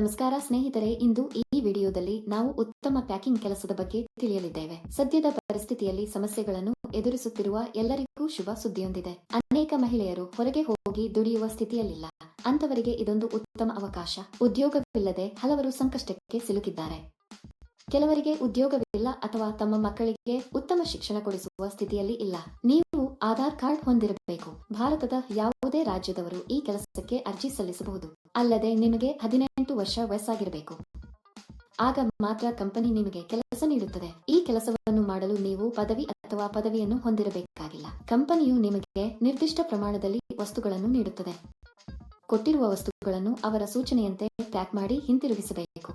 ನಮಸ್ಕಾರ ಸ್ನೇಹಿತರೆ, ಇಂದು ಈ ವಿಡಿಯೋದಲ್ಲಿ ನಾವು ಉತ್ತಮ ಪ್ಯಾಕಿಂಗ್ ಕೆಲಸದ ಬಗ್ಗೆ ತಿಳಿಯಲಿದ್ದೇವೆ. ಸದ್ಯದ ಪರಿಸ್ಥಿತಿಯಲ್ಲಿ ಸಮಸ್ಯೆಗಳನ್ನು ಎದುರಿಸುತ್ತಿರುವ ಎಲ್ಲರಿಗೂ ಶುಭ ಸುದ್ದಿಯೊಂದಿದೆ. ಅನೇಕ ಮಹಿಳೆಯರು ಹೊರಗೆ ಹೋಗಿ ದುಡಿಯುವ ಸ್ಥಿತಿಯಲ್ಲಿಲ್ಲ. ಅಂತವರಿಗೆ ಇದೊಂದು ಉತ್ತಮ ಅವಕಾಶ. ಉದ್ಯೋಗವಿಲ್ಲದೆ ಹಲವರು ಸಂಕಷ್ಟಕ್ಕೆ ಸಿಲುಕಿದ್ದಾರೆ. ಕೆಲವರಿಗೆ ಉದ್ಯೋಗವಿಲ್ಲ ಅಥವಾ ತಮ್ಮ ಮಕ್ಕಳಿಗೆ ಉತ್ತಮ ಶಿಕ್ಷಣ ಕೊಡಿಸುವ ಸ್ಥಿತಿಯಲ್ಲಿ ಇಲ್ಲ. ನೀವು ಆಧಾರ್ ಕಾರ್ಡ್ ಹೊಂದಿರಬೇಕು. ಭಾರತದ ಯಾವುದೇ ರಾಜ್ಯದವರು ಈ ಕೆಲಸಕ್ಕೆ ಅರ್ಜಿ ಸಲ್ಲಿಸಬಹುದು. ಅಲ್ಲದೆ ನಿಮಗೆ ಹದಿನೆಂಟು ವರ್ಷ ವಯಸ್ಸಾಗಿರಬೇಕು. ಆಗ ಮಾತ್ರ ಕಂಪನಿ ನಿಮಗೆ ಕೆಲಸ ನೀಡುತ್ತದೆ. ಈ ಕೆಲಸವನ್ನು ಮಾಡಲು ನೀವು ಪದವಿ ಅಥವಾ ಪದವಿಯನ್ನು ಹೊಂದಿರಬೇಕಾಗಿಲ್ಲ. ಕಂಪನಿಯು ನಿಮಗೆ ನಿರ್ದಿಷ್ಟ ಪ್ರಮಾಣದಲ್ಲಿ ವಸ್ತುಗಳನ್ನು ನೀಡುತ್ತದೆ. ಕೊಟ್ಟಿರುವ ವಸ್ತುಗಳನ್ನು ಅವರ ಸೂಚನೆಯಂತೆ ಪ್ಯಾಕ್ ಮಾಡಿ ಹಿಂತಿರುಗಿಸಬೇಕು.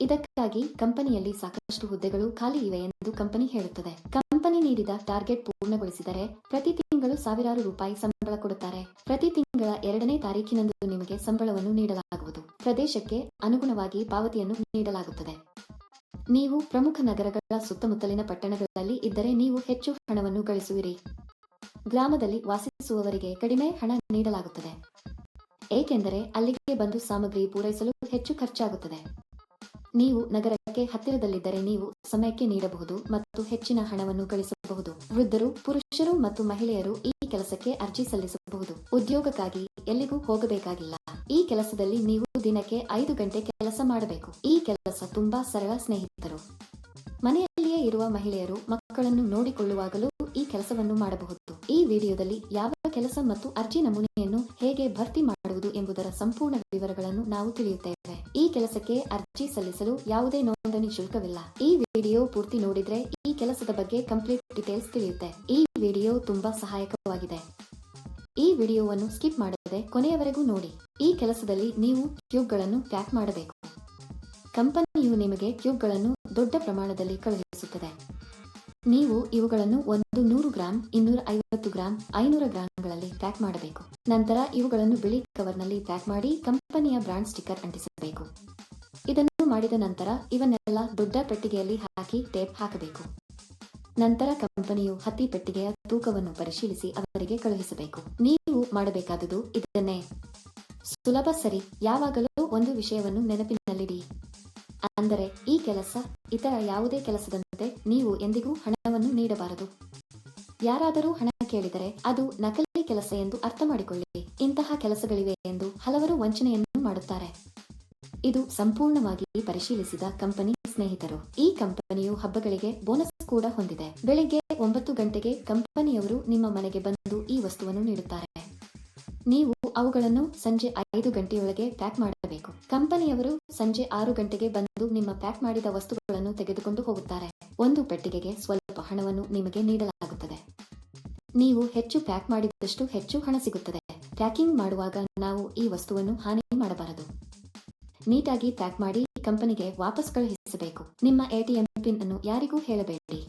ಇದಕ್ಕಾಗಿ ಕಂಪನಿಯಲ್ಲಿ ಸಾಕಷ್ಟು ಹುದ್ದೆಗಳು ಖಾಲಿ ಇವೆ ಎಂದು ಕಂಪನಿ ಹೇಳುತ್ತದೆ. ಕಂಪನಿ ನೀಡಿದ ಟಾರ್ಗೆಟ್ ಪೂರ್ಣಗೊಳಿಸಿದರೆ ಪ್ರತಿ ತಿಂಗಳು ಸಾವಿರಾರು ರೂಪಾಯಿ ಸಂಬಳ ಕೊಡುತ್ತಾರೆ. ಪ್ರತಿ ತಿಂಗಳ ಎರಡನೇ ತಾರೀಕಿನಂದು ನಿಮಗೆ ಸಂಬಳವನ್ನು ನೀಡಲಾಗುವುದು. ಪ್ರದೇಶಕ್ಕೆ ಅನುಗುಣವಾಗಿ ಪಾವತಿಯನ್ನು ನೀಡಲಾಗುತ್ತದೆ. ನೀವು ಪ್ರಮುಖ ನಗರಗಳ ಸುತ್ತಮುತ್ತಲಿನ ಪಟ್ಟಣಗಳಲ್ಲಿ ಇದ್ದರೆ ನೀವು ಹೆಚ್ಚು ಹಣವನ್ನು ಗಳಿಸುವಿರಿ. ಗ್ರಾಮದಲ್ಲಿ ವಾಸಿಸುವವರಿಗೆ ಕಡಿಮೆ ಹಣ ನೀಡಲಾಗುತ್ತದೆ. ಏಕೆಂದರೆ ಅಲ್ಲಿಗೆ ಬಂದು ಸಾಮಗ್ರಿ ಪೂರೈಸಲು ಹೆಚ್ಚು ಖರ್ಚಾಗುತ್ತದೆ. ನೀವು ನಗರಕ್ಕೆ ಹತ್ತಿರದಲ್ಲಿದ್ದರೆ ನೀವು ಸಮಯಕ್ಕೆ ನೀಡಬಹುದು ಮತ್ತು ಹೆಚ್ಚಿನ ಹಣವನ್ನು ಗಳಿಸಬಹುದು. ವೃದ್ಧರು, ಪುರುಷರು ಮತ್ತು ಮಹಿಳೆಯರು ಈ ಕೆಲಸಕ್ಕೆ ಅರ್ಜಿ ಸಲ್ಲಿಸಬಹುದು. ಉದ್ಯೋಗಕ್ಕಾಗಿ ಎಲ್ಲಿಗೂ ಹೋಗಬೇಕಾಗಿಲ್ಲ. ಈ ಕೆಲಸದಲ್ಲಿ ನೀವು ದಿನಕ್ಕೆ ಐದು ಗಂಟೆ ಕೆಲಸ ಮಾಡಬೇಕು. ಈ ಕೆಲಸ ತುಂಬಾ ಸರಳ ಸ್ನೇಹಿತರು. ಮನೆಯಲ್ಲಿಯೇ ಇರುವ ಮಹಿಳೆಯರು ಮಕ್ಕಳನ್ನು ನೋಡಿಕೊಳ್ಳುವಾಗಲೂ ಈ ಕೆಲಸವನ್ನು ಮಾಡಬಹುದು. ಈ ವಿಡಿಯೋದಲ್ಲಿ ಯಾವ ಕೆಲಸ ಮತ್ತು ಅರ್ಜಿ ನಮೂನೆಯನ್ನು ಹೇಗೆ ಭರ್ತಿ ಮಾಡುವುದು ಎಂಬುದರ ಸಂಪೂರ್ಣ ವಿವರಗಳನ್ನು ನಾವು ತಿಳಿಯುತ್ತೇವೆ. ಈ ಕೆಲಸಕ್ಕೆ ಅರ್ಜಿ ಸಲ್ಲಿಸಲು ಯಾವುದೇ ಶುಲ್ಕವಿಲ್ಲ. ಈ ವಿಡಿಯೋ ಪೂರ್ತಿ ನೋಡಿದ್ರೆ ಈ ಕೆಲಸದ ಬಗ್ಗೆ ಕಂಪ್ಲೀಟ್ ಡೀಟೇಲ್ಸ್ ತಿಳಿಯುತ್ತೆ. ಈ ವಿಡಿಯೋ ತುಂಬಾ ಸಹಾಯಕವಾಗಿದೆ. ಈ ವಿಡಿಯೋವನ್ನು ಸ್ಕಿಪ್ ಮಾಡದೆ ಕೊನೆಯವರೆಗೂ ನೋಡಿ. ಈ ಕೆಲಸದಲ್ಲಿ ನೀವು ಟ್ಯೂಬ್ಗಳನ್ನು ಪ್ಯಾಕ್ ಮಾಡಬೇಕು. ಕಂಪನಿಯು ನಿಮಗೆ ಟ್ಯೂಬ್ಗಳನ್ನು ದೊಡ್ಡ ಪ್ರಮಾಣದಲ್ಲಿ ಕಳುಹಿಸುತ್ತದೆ. ನೀವು ಇವುಗಳನ್ನು ಒಂದು ನೂರು ಗ್ರಾಂ ಇನ್ನೂರ ಐವತ್ತು ಗ್ರಾಂ, ಐನೂರ ಗ್ರಾಂಗಳಲ್ಲಿ ಪ್ಯಾಕ್ ಮಾಡಬೇಕು. ನಂತರ ಇವುಗಳನ್ನು ಬಿಳಿ ಕವರ್ನಲ್ಲಿ ಪ್ಯಾಕ್ ಮಾಡಿ ಕಂಪನಿಯ ಬ್ರಾಂಡ್ ಸ್ಟಿಕ್ಕರ್ ಅಂಟಿಸಬೇಕು. ಮಾಡಿದ ನಂತರ ಇವನ್ನೆಲ್ಲ ದೊಡ್ಡ ಪೆಟ್ಟಿಗೆಯಲ್ಲಿ ಹಾಕಿ ಟೇಪ್ ಹಾಕಬೇಕು. ನಂತರ ಕಂಪನಿಯು ಹತ್ತಿ ಪೆಟ್ಟಿಗೆಯ ತೂಕವನ್ನು ಪರಿಶೀಲಿಸಿ ಅವರಿಗೆ ಕಳುಹಿಸಬೇಕು. ನೀವು ಮಾಡಬೇಕಾದುದು ಇದನ್ನೇ. ಸುಲಭ ಸರಿ, ಯಾವಾಗಲೂ ಒಂದು ವಿಷಯವನ್ನು ನೆನಪಿನಲ್ಲಿಡಿ. ಅಂದರೆ, ಈ ಕೆಲಸ ಇತರ ಯಾವುದೇ ಕೆಲಸದಂತೆ ನೀವು ಎಂದಿಗೂ ಹಣವನ್ನು ನೀಡಬಾರದು. ಯಾರಾದರೂ ಹಣ ಕೇಳಿದರೆ ಅದು ನಕಲಿ ಕೆಲಸ ಎಂದು ಅರ್ಥ ಮಾಡಿಕೊಳ್ಳಿ. ಇಂತಹ ಕೆಲಸಗಳಿವೆ ಎಂದು ಹಲವರು ವಂಚನೆಯನ್ನು ಮಾಡುತ್ತಾರೆ. ಇದು ಸಂಪೂರ್ಣವಾಗಿ ಪರಿಶೀಲಿಸಿದ ಕಂಪನಿ ಸ್ನೇಹಿತರು. ಈ ಕಂಪನಿಯು ಹಬ್ಬಗಳಿಗೆ ಬೋನಸ್ ಕೂಡ ಹೊಂದಿದೆ. ಬೆಳಿಗ್ಗೆ ಒಂಬತ್ತು ಗಂಟೆಗೆ ಕಂಪನಿಯವರು ನಿಮ್ಮ ಮನೆಗೆ ಬಂದು ಈ ವಸ್ತುವನ್ನು ನೀಡುತ್ತಾರೆ. ನೀವು ಅವುಗಳನ್ನು ಸಂಜೆ ಐದು ಗಂಟೆಯೊಳಗೆ ಪ್ಯಾಕ್ ಮಾಡಬೇಕು. ಕಂಪನಿಯವರು ಸಂಜೆ ಆರು ಗಂಟೆಗೆ ಬಂದು ನಿಮ್ಮ ಪ್ಯಾಕ್ ಮಾಡಿದ ವಸ್ತುಗಳನ್ನು ತೆಗೆದುಕೊಂಡು ಹೋಗುತ್ತಾರೆ. ಒಂದು ಪೆಟ್ಟಿಗೆಗೆ ಸ್ವಲ್ಪ ಹಣವನ್ನು ನಿಮಗೆ ನೀಡಲಾಗುತ್ತದೆ. ನೀವು ಹೆಚ್ಚು ಪ್ಯಾಕ್ ಮಾಡಿದಷ್ಟು ಹೆಚ್ಚು ಹಣ ಸಿಗುತ್ತದೆ. ಪ್ಯಾಕಿಂಗ್ ಮಾಡುವಾಗ ನಾವು ಈ ವಸ್ತುವನ್ನು ಹಾನಿ ಮಾಡಬಾರದು. ನೀಟಾಗಿ ಪ್ಯಾಕ್ ಮಾಡಿ ಕಂಪನಿಗೆ ವಾಪಸ್ ಕಳುಹಿಸಬೇಕು. ನಿಮ್ಮ ಎಟಿಎಂ ಪಿನ್ ಅನ್ನು ಯಾರಿಗೂ ಹೇಳಬೇಡಿ.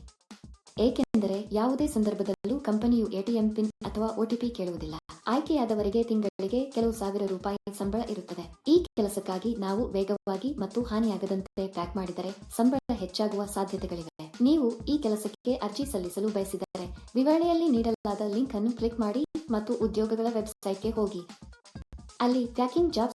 ಏಕೆಂದರೆ ಯಾವುದೇ ಸಂದರ್ಭದಲ್ಲೂ ಕಂಪನಿಯು ಎಟಿಎಂ ಪಿನ್ ಅಥವಾ ಒಟಿಪಿ ಕೇಳುವುದಿಲ್ಲ. ಆಯ್ಕೆಯಾದವರಿಗೆ ತಿಂಗಳಿಗೆ ಕೆಲವು ಸಾವಿರ ರೂಪಾಯಿ ಸಂಬಳ ಇರುತ್ತದೆ. ಈ ಕೆಲಸಕ್ಕಾಗಿ ನಾವು ವೇಗವಾಗಿ ಮತ್ತು ಹಾನಿಯಾಗದಂತೆ ಪ್ಯಾಕ್ ಮಾಡಿದರೆ ಸಂಬಳ ಹೆಚ್ಚಾಗುವ ಸಾಧ್ಯತೆಗಳಿವೆ. ನೀವು ಈ ಕೆಲಸಕ್ಕೆ ಅರ್ಜಿ ಸಲ್ಲಿಸಲು ಬಯಸಿದರೆ ವಿವರಣೆಯಲ್ಲಿ ನೀಡಲಾದ ಲಿಂಕ್ ಅನ್ನು ಕ್ಲಿಕ್ ಮಾಡಿ ಮತ್ತು ಉದ್ಯೋಗಗಳ ವೆಬ್ಸೈಟ್ಗೆ ಹೋಗಿ. ಅಲ್ಲಿ ಪ್ಯಾಕಿಂಗ್ ಜಾಬ್ಸ್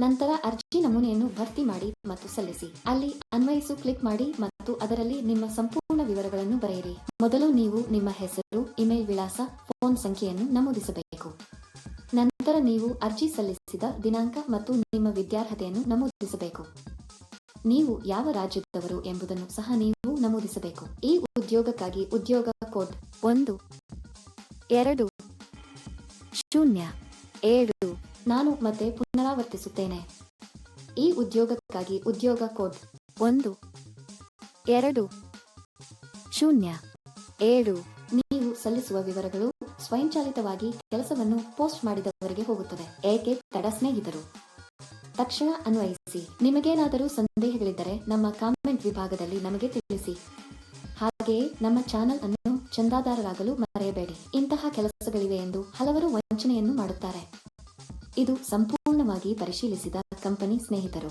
ನಂತರ ಅರ್ಜಿ ನಮೂನೆಯನ್ನು ಭರ್ತಿ ಮಾಡಿ ಮತ್ತು ಸಲ್ಲಿಸಿ. ಅಲ್ಲಿ ಅನ್ವಯಿಸು ಕ್ಲಿಕ್ ಮಾಡಿ ಮತ್ತು ಅದರಲ್ಲಿ ನಿಮ್ಮ ಸಂಪೂರ್ಣ ವಿವರಗಳನ್ನು ಬರೆಯಿರಿ. ಮೊದಲು ನೀವು ನಿಮ್ಮ ಹೆಸರು, ಇಮೇಲ್ ವಿಳಾಸ, ಫೋನ್ ಸಂಖ್ಯೆಯನ್ನು ನಮೂದಿಸಬೇಕು. ನಂತರ ನೀವು ಅರ್ಜಿ ಸಲ್ಲಿಸಿದ ದಿನಾಂಕ ಮತ್ತು ನಿಮ್ಮ ವಿದ್ಯಾರ್ಹತೆಯನ್ನು ನಮೂದಿಸಬೇಕು. ನೀವು ಯಾವ ರಾಜ್ಯದವರು ಎಂಬುದನ್ನು ಸಹ ನೀವು ನಮೂದಿಸಬೇಕು. ಈ ಉದ್ಯೋಗಕ್ಕಾಗಿ ಉದ್ಯೋಗ ಕೋಡ್ ಒಂದು, ಎರಡು, ಶೂನ್ಯ, ಏಳು ನಾನು ಮತ್ತೆ ಪುನರಾವರ್ತಿಸುತ್ತೇನೆ. ಈ ಉದ್ಯೋಗಕ್ಕಾಗಿ ಉದ್ಯೋಗ ಕೋಡ್ ಒಂದು, ಎರಡು, ಶೂನ್ಯ, ಏಳು. ನೀವು ಸಲ್ಲಿಸುವ ವಿವರಗಳು ಸ್ವಯಂಚಾಲಿತವಾಗಿ ಕೆಲಸವನ್ನು ಪೋಸ್ಟ್ ಮಾಡಿದವರಿಗೆ ಹೋಗುತ್ತದೆ ಏಕೆ? ತಡ ಸ್ನೇಹಿತರು. ತಕ್ಷಣ ಅನ್ವಯಿಸಿ. ನಿಮಗೇನಾದರೂ ಸಂದೇಹಗಳಿದ್ದರೆ ನಮ್ಮ ಕಾಮೆಂಟ್ ವಿಭಾಗದಲ್ಲಿ ನಮಗೆ ತಿಳಿಸಿ. ಹಾಗೆಯೇ ನಮ್ಮ ಚಾನೆಲ್ ಅನ್ನು ಚಂದಾದಾರರಾಗಲು ಮರೆಯಬೇಡಿ. ಇಂತಹ ಕೆಲಸಗಳಿವೆ ಎಂದು ಹಲವರು ವಂಚನೆಯನ್ನು ಮಾಡುತ್ತಾರೆ. ಇದು ಸಂಪೂರ್ಣವಾಗಿ ಪರಿಶೀಲಿಸಿದ ಕಂಪನಿ ಸ್ನೇಹಿತರು.